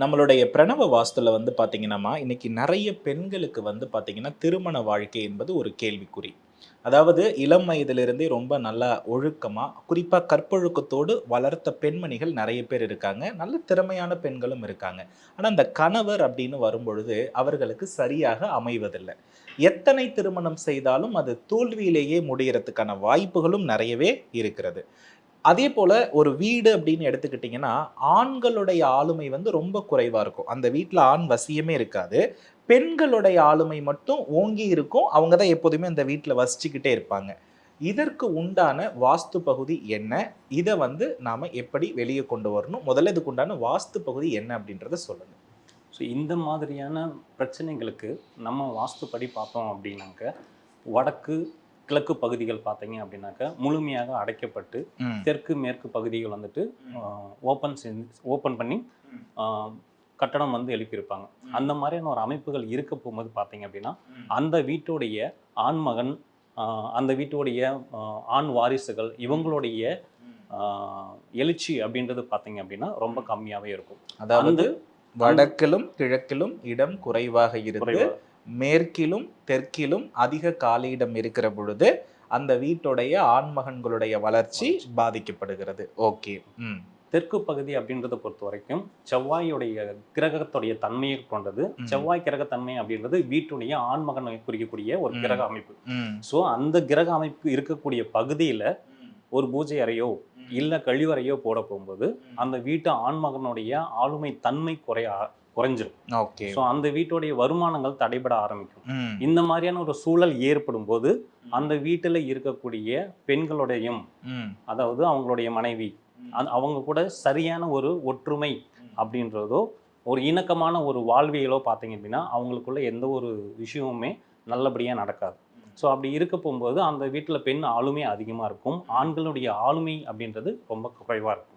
நம்மளுடைய பிரணவ வாஸ்துல வந்து பார்த்தீங்கன்னா இன்னைக்கு நிறைய பெண்களுக்கு வந்து பார்த்தீங்கன்னா திருமண வாழ்க்கை என்பது ஒரு கேள்விக்குறி. அதாவது இளம் வயதிலிருந்தே ரொம்ப நல்லா ஒழுக்கமாக குறிப்பாக கற்பொழுக்கத்தோடு வளர்த்த பெண்மணிகள் நிறைய பேர் இருக்காங்க. நல்ல திறமையான பெண்களும் இருக்காங்க. ஆனால் அந்த கணவர் அப்படின்னு வரும்பொழுது அவர்களுக்கு சரியாக அமைவதில்லை. எத்தனை திருமணம் செய்தாலும் அது தோல்வியிலேயே முடிகிறதுக்கான வாய்ப்புகளும் நிறையவே இருக்கிறது. அதே போல் ஒரு வீடு அப்படின்னு எடுத்துக்கிட்டிங்கன்னா ஆண்களுடைய ஆளுமை வந்து ரொம்ப குறைவாக இருக்கும். அந்த வீட்டில் ஆண் வசியமே இருக்காது. பெண்களுடைய ஆளுமை மட்டும் ஓங்கி இருக்கும். அவங்க தான் எப்போதுமே அந்த வீட்டில் வசிச்சுக்கிட்டே இருப்பாங்க. இதற்கு உண்டான வாஸ்து பகுதி என்ன? இதை வந்து நாம் எப்படி வெளியே கொண்டு வரணும்? முதல்ல இதுக்கு உண்டான வாஸ்து பகுதி என்ன அப்படின்றத சொல்லணும் ஸோ இந்த மாதிரியான பிரச்சனைகளுக்கு நம்ம வாஸ்துப்படி பார்த்தோம் அப்படின்னாக்க வடக்கு கிழக்கு பகுதிகள் பார்த்தீங்க அப்படின்னாக்க முழுமையாக அடைக்கப்பட்டு தெற்கு மேற்கு பகுதிகள் வந்துட்டு ஓப்பன் ஓப்பன் பண்ணி ஆஹ், கட்டடம் வந்து எழுப்பியிருப்பாங்க. அந்த மாதிரியான ஒரு அமைப்புகள் இருக்க போகும்போது பார்த்தீங்க அப்படின்னா அந்த வீட்டுடைய ஆண்மகன் அந்த வீட்டுடைய ஆண் வாரிசுகள் இவங்களுடைய ஆஹ், எழுச்சி அப்படின்றது பார்த்தீங்க அப்படின்னா ரொம்ப கம்மியாகவே இருக்கும். அதாவது வடக்கிலும் கிழக்கிலும் இடம் குறைவாக இருந்து மேற்கிலும் தெற்கிலும் அதிக காலியிடம் இருக்கிற பொழுது அந்த வீட்டுடைய ஆண்மகன்களுடைய வளர்ச்சி பாதிக்கப்படுகிறது. ஓகே. ம். தெற்கு பகுதி அப்படின்றத பொறுத்த வரைக்கும் செவ்வாயுடைய கிரகத்துடைய தன்மையை கொண்டது. செவ்வாய் கிரக தன்மை அப்படின்றது வீட்டுடைய ஆண்மகனை குறிக்கக்கூடிய ஒரு. கிரக அமைப்பு. ஸோ அந்த கிரக அமைப்பு இருக்கக்கூடிய பகுதியில ஒரு பூஜை அறையோ இல்ல கழிவறையோ போட போகும்போது அந்த வீட்டு ஆண்மகனுடைய ஆளுமை தன்மை குறைய குறைஞ்சிரும். ஓகே. ஸோ அந்த வீட்டுடைய வருமானங்கள் தடைபட ஆரம்பிக்கும். இந்த மாதிரியான ஒரு சூழல் ஏற்படும் போது அந்த வீட்டுல இருக்கக்கூடிய பெண்களுடையும் அதாவது அவங்களுடைய மனைவி அவங்க கூட சரியான ஒரு ஒற்றுமை அப்படின்றதோ ஒரு இணக்கமான ஒரு வாழ்வியலோ பார்த்தீங்க அப்படின்னா அவங்களுக்குள்ள எந்த ஒரு விஷயமுமே நல்லபடியாக நடக்காது. ஸோ அப்படி இருக்க போகும்போது அந்த வீட்டில் பெண் ஆளுமை அதிகமாக இருக்கும். ஆண்களுடைய ஆளுமை அப்படின்றது ரொம்ப குறைவாக இருக்கும்.